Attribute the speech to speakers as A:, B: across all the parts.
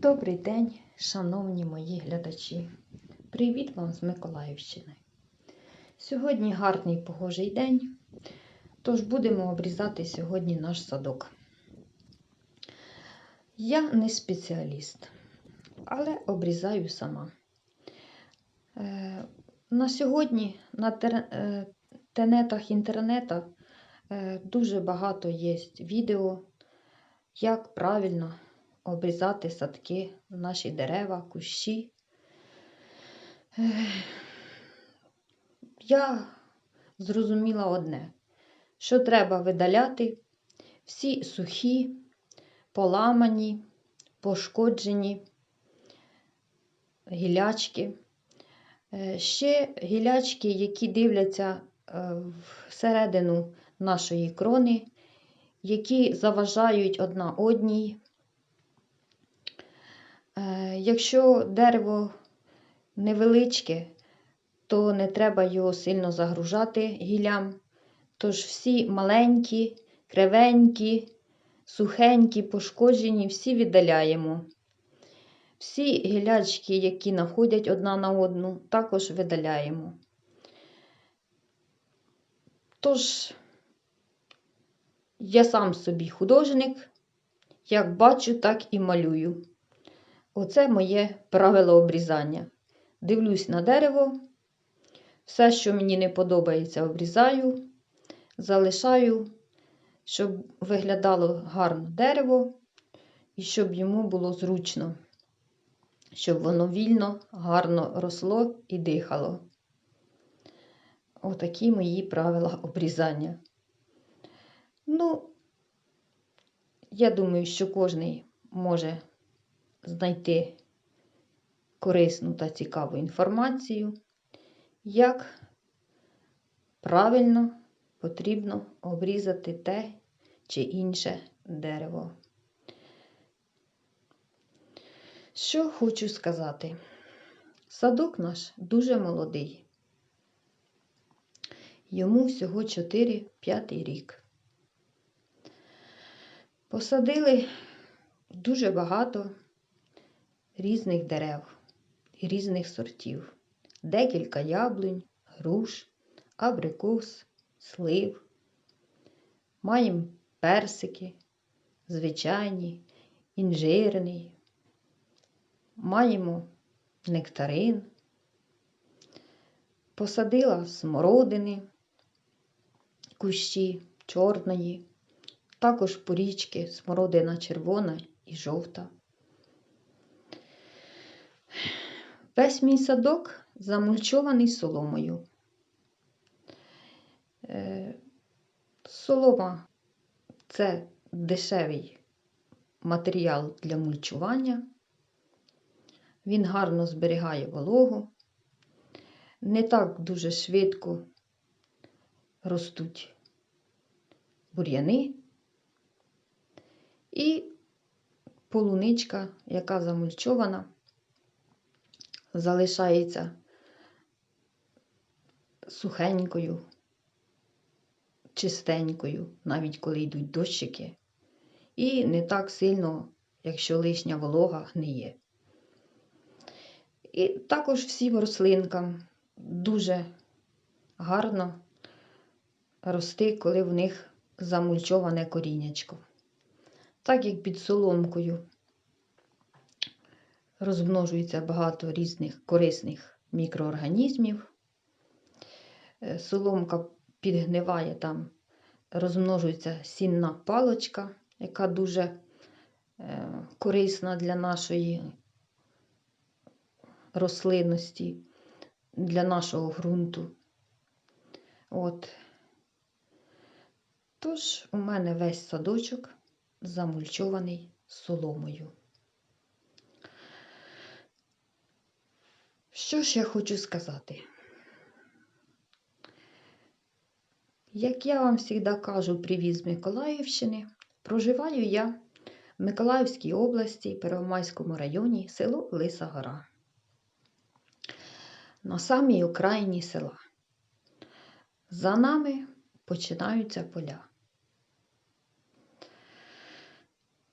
A: Добрий день, шановні мої глядачі. Привіт вам з Миколаївщини. Сьогодні гарний погожий день, тож будемо обрізати сьогодні наш садок. Я не спеціаліст, але обрізаю сама. Е, На сьогодні на е, тенетах інтернету дуже багато є відео, як правильно обрізати садки, наші дерева, кущі. Я зрозуміла одне, що треба видаляти всі сухі, поламані, пошкоджені гілячки. Е, Ще гілячки, які дивляться е, всередину нашої крони, які заважають одна одній. Е, Якщо дерево невеличке, то не треба його сильно загружати гіллям. Тож всі маленькі, кривенькі, сухенькі, пошкоджені, всі віддаляємо. Всі гілячки, які находять одна на одну, також видаляємо. Тож, я сам собі художник, як бачу, так і малюю. Оце моє правило обрізання. Дивлюсь на дерево, все, що мені не подобається, обрізаю, залишаю, щоб виглядало гарно дерево і щоб йому було зручно, щоб воно вільно, гарно росло і дихало. Отакі мої правила обрізання. Ну, я думаю, що кожен може знайти корисну та цікаву інформацію, як правильно потрібно обрізати те чи інше дерево. Що хочу сказати? Садок наш дуже молодий. Йому всього 4-5 рік. Посадили дуже багато різних дерев і різних сортів. Декілька яблунь, груш, абрикос, слив. Маємо персики, звичайні, інжирний. Маємо нектарин. Посадила смородини, кущі чорної, також порічки, смородина червона і жовта. Весь мій садок замульчований соломою. Е, Солома це дешевий матеріал для мульчування. Він гарно зберігає вологу. Не так дуже швидко ростуть бур'яни. І полуничка, яка замульчована, залишається сухенькою, чистенькою, навіть коли йдуть дощики, і не так сильно, якщо лишня волога гниє. І також всім рослинкам дуже гарно рости, коли в них замульчоване коріннячко. Так як під соломкою розмножується багато різних корисних мікроорганізмів. Е, Соломка підгниває, там розмножується сінна палочка, яка дуже е, корисна для нашої рослинності, для нашого ґрунту. От. Тож у мене весь садочок замульчований соломою. Що ж я хочу сказати? Як я вам завжди кажу, привіт з Миколаївщини, проживаю я в Миколаївській області, Первомайському районі, село Лиса Гора. На самій окраїні села. За нами починаються поля.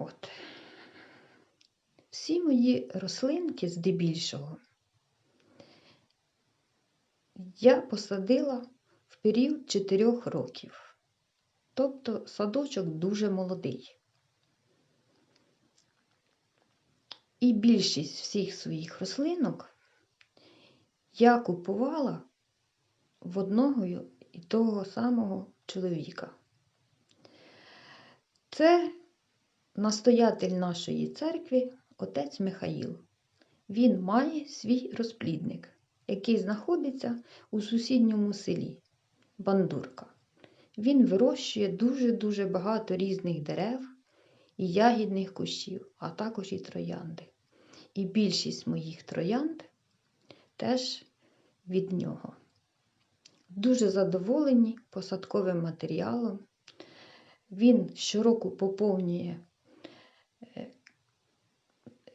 A: От. Всі мої рослинки здебільшого я посадила в період 4 років. Тобто садочок дуже молодий. І більшість всіх своїх рослинок я купувала в одного і того самого чоловіка. Це настоятель нашої церкви, отець Михаїл. Він має свій розплідник, який знаходиться у сусідньому селі Бандурка. Він вирощує дуже-дуже багато різних дерев і ягідних кущів, а також і троянди. І більшість моїх троянд теж від нього. Дуже задоволені посадковим матеріалом. Він щороку поповнює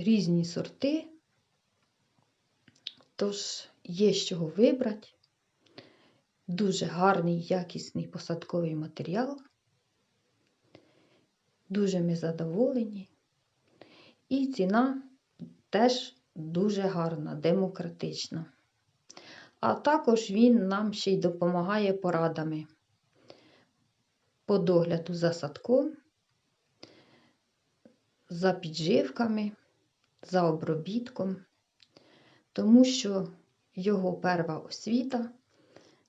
A: різні сорти, тож є з чого вибрати. Дуже гарний, якісний посадковий матеріал. Дуже ми задоволені. І ціна теж дуже гарна, демократична. А також він нам ще й допомагає порадами по догляду за садком, за підживками, за обробітком, тому що його перша освіта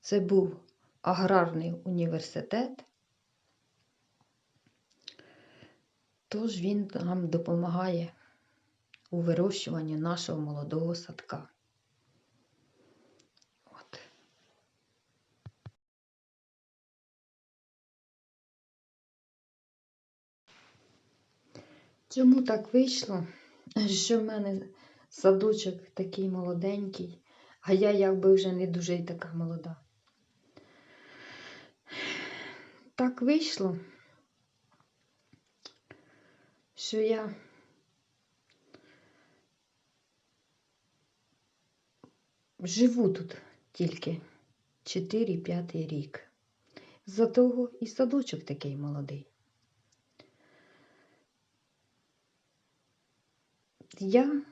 A: це був аграрний університет, тож він нам допомагає у вирощуванні нашого молодого садка. Чому так вийшло, що в мене садочок такий молоденький, а я якби вже не дуже й така молода? Так вийшло, що я живу тут тільки 4-5 рік. За того і садочок такий молодий. Я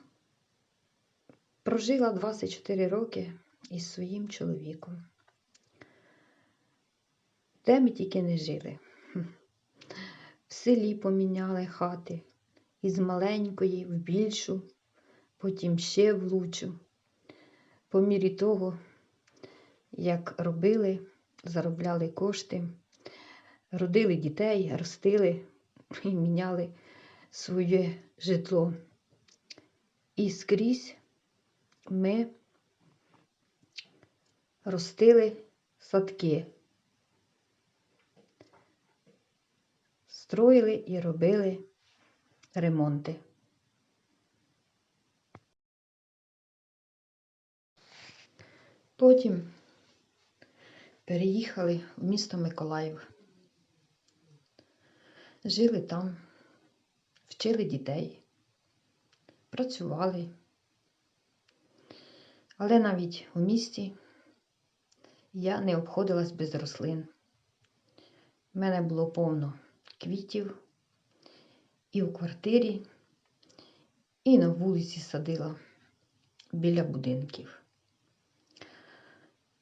A: прожила 24 роки із своїм чоловіком. Де ми тільки не жили. В селі поміняли хати із маленької в більшу, потім ще в лучу. По мірі того, як робили, заробляли кошти, родили дітей, ростили і міняли своє житло. І скрізь ми ростили садки, строїли і робили ремонти. Потім переїхали в місто Миколаїв. Жили там, вчили дітей, працювали. Але навіть у місті я не обходилась без рослин. У мене було повно квітів і у квартирі, і на вулиці садила біля будинків.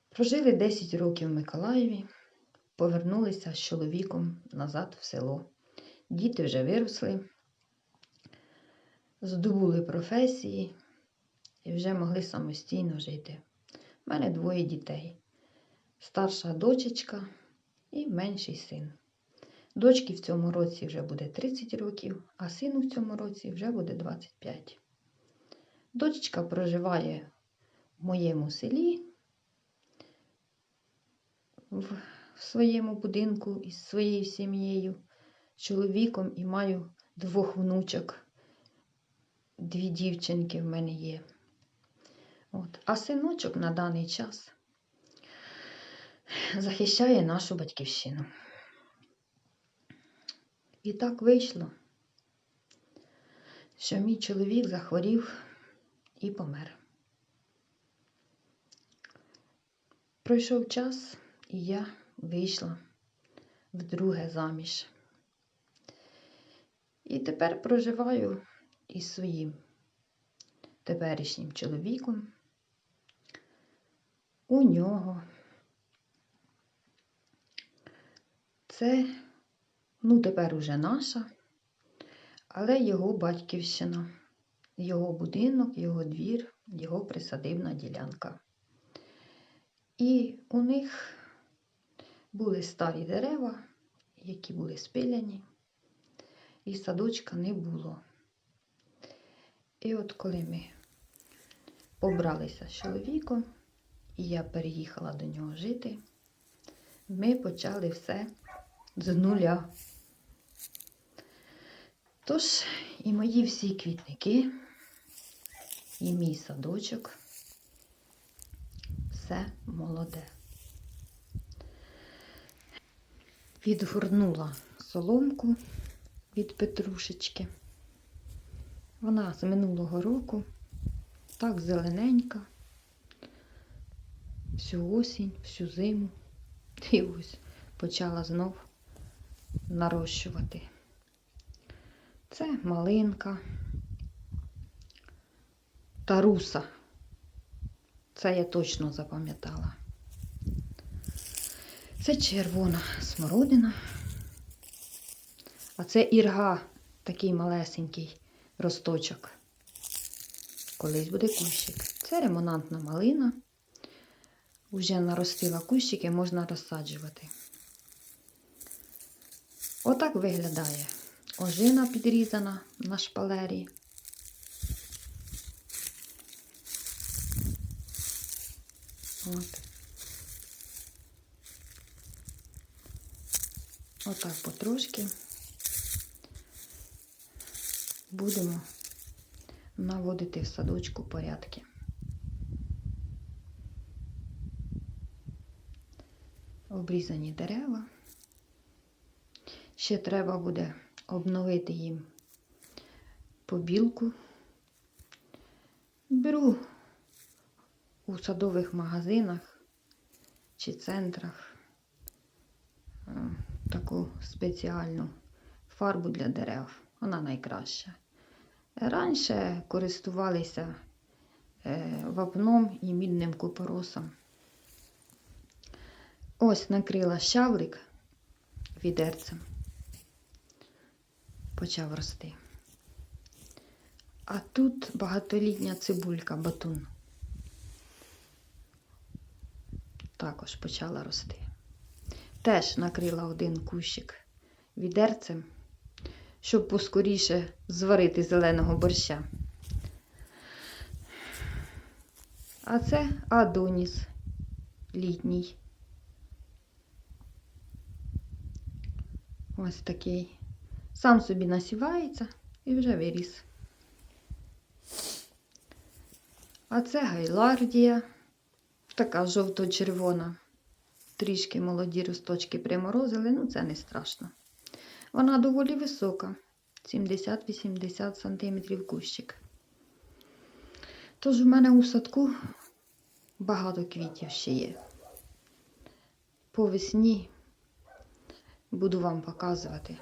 A: Прожили 10 років в Миколаєві, повернулися з чоловіком назад в село. Діти вже виросли, здобули професії і вже могли самостійно жити. У мене двоє дітей. Старша дочечка і менший син. Дочки в цьому році вже буде 30 років, а сину в цьому році вже буде 25. Дочечка проживає в моєму селі, в своєму будинку із своєю сім'єю, чоловіком і маю двох внучок. Дві дівчинки в мене є. От. А синочок на даний час захищає нашу батьківщину. І так вийшло, що мій чоловік захворів і помер. Пройшов час, і я вийшла вдруге заміж. І тепер проживаю із своїм теперішнім чоловіком. У нього це, ну, тепер уже наша, але його батьківщина, його будинок, його двір, його присадибна ділянка. І у них були старі дерева, які були спиляні, і садочка не було. І от коли ми побралися з чоловіком, і я переїхала до нього жити, ми почали все з нуля. Тож і мої всі квітники, і мій садочок, все молоде. Відгорнула соломку від петрушечки. Вона з минулого року так зелененька, всю осінь, всю зиму. І ось почала знов нарощувати. Це малинка та руса. Це я точно запам'ятала. Це червона смородина. А це ірга, такий малесенький росточок. Колись буде кущик. Це ремонантна малина. Уже наростила кущики, можна розсаджувати. Отак виглядає ожина підрізана на шпалері. От. Отак потрошки будемо наводити в садочку порядки. Обрізані дерева. Ще треба буде обновити їм побілку. Беру у садових магазинах чи центрах е, таку спеціальну фарбу для дерев. Вона найкраща. Раніше користувалися е, вапном і мідним купоросом. Ось накрила щавлик відерцем. Почав рости. А тут багатолітня цибулька батун. Також почала рости. Теж накрила один кущик відерцем, щоб поскоріше зварити зеленого борща. А це Адоніс літній. Ось такий. Сам собі насівається і вже виріс. А це гайлардія, така жовто-червона. Трішки молоді росточки приморозили, ну це не страшно. Вона доволі висока, 70-80 см кущик. Тож у мене у садку багато квітів ще є. По весні буду вам показувати,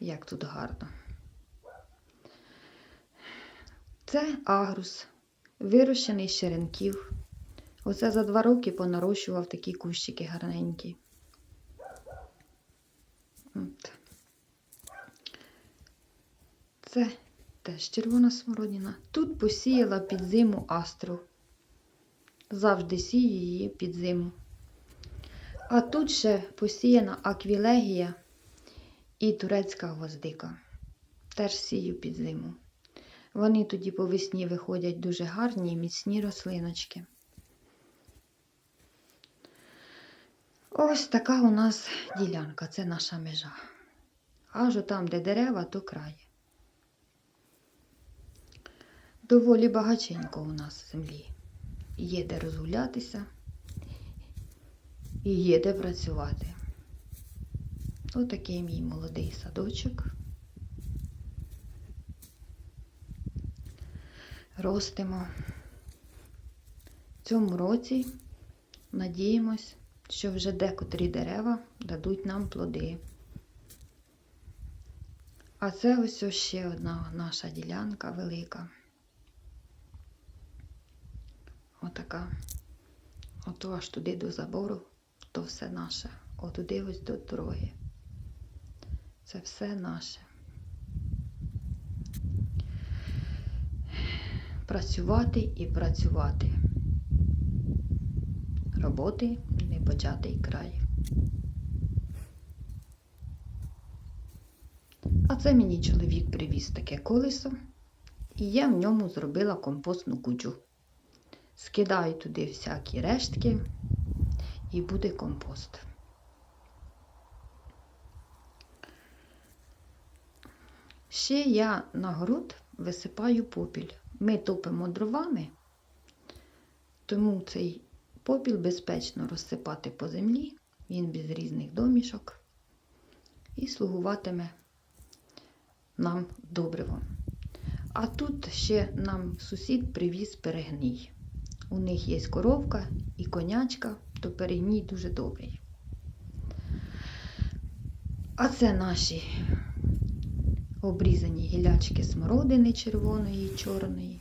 A: як тут гарно. Це агрус, вирощений з черенків. Оце за два роки понарощував такі кущики гарненькі. От. Це теж червона смородина. Тут посіяла під зиму астру. Завжди сію її під зиму. А тут ще посіяна аквілегія і турецька гвоздика. Теж сію під зиму. Вони тоді по весні виходять дуже гарні і міцні рослиночки. Ось така у нас ділянка, це наша межа. Аж там, де дерева, то край. Доволі багаченько у нас землі. Є де розгулятися і є де працювати. Отакий мій молодий садочок. Ростимо. В цьому році надіємось, що вже декотрі дерева дадуть нам плоди. А це ось ще одна наша ділянка велика. Отака. Ото аж туди до забору, то все наше. Отуди ось до дороги. Це все наше. Працювати і працювати. Роботи початий край. А це мені чоловік привіз таке колесо, і я в ньому зробила компостну кучу. Скидаю туди всякі рештки і буде компост. Ще я на город висипаю попіль. Ми топимо дровами, тому цей попіл безпечно розсипати по землі, він без різних домішок і слугуватиме нам добривом. А тут ще нам сусід привіз перегній. У них є коровка і конячка, то перегній дуже добрий. А це наші обрізані гілячки смородини червоної і чорної,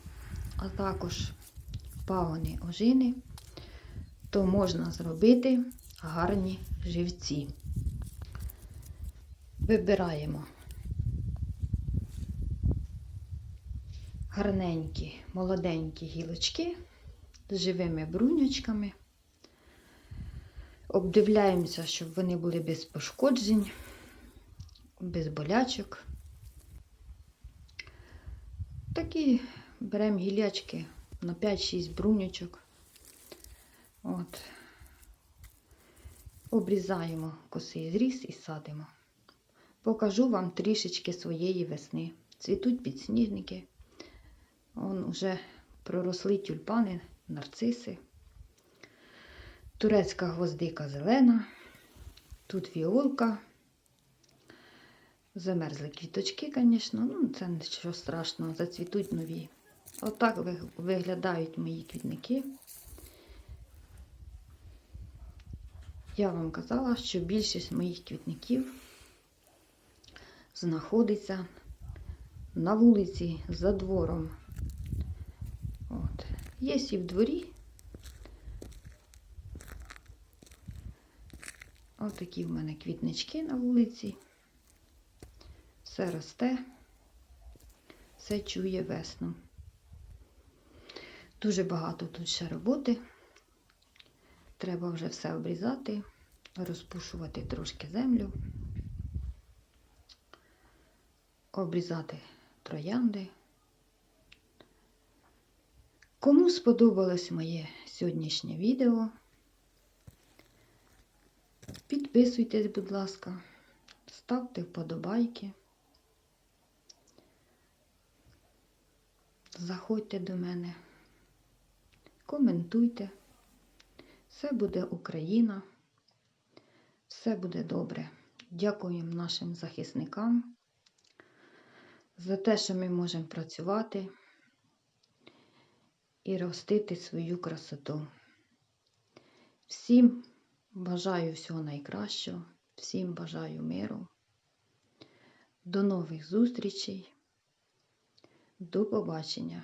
A: а також пагони ожини, то можна зробити гарні живці. Вибираємо гарненькі, молоденькі гілочки з живими бруньочками. Обдивляємося, щоб вони були без пошкоджень, без болячок. Такі беремо гілячки на 5-6 бруньочок. От. Обрізаємо косий зріз і садимо. Покажу вам трішечки своєї весни. Цвітуть підсніжники. Он уже проросли тюльпани, нарциси. Турецька гвоздика зелена. Тут віолка. Замерзли квіточки, звісно, ну це нічого страшного, зацвітуть нові. Отак виглядають мої квітники. Я вам казала, що більшість моїх квітників знаходиться на вулиці за двором. От. Є і в дворі. Ось такі в мене квітнички на вулиці. Все росте, все чує весну. Дуже багато тут ще роботи. Треба вже все обрізати, розпушувати трошки землю, обрізати троянди. Кому сподобалось моє сьогоднішнє відео, підписуйтесь, будь ласка, ставте вподобайки. Заходьте до мене, коментуйте. Все буде Україна, все буде добре. Дякуємо нашим захисникам за те, що ми можемо працювати і ростити свою красоту. Всім бажаю всього найкращого, всім бажаю миру. До нових зустрічей. До побачення!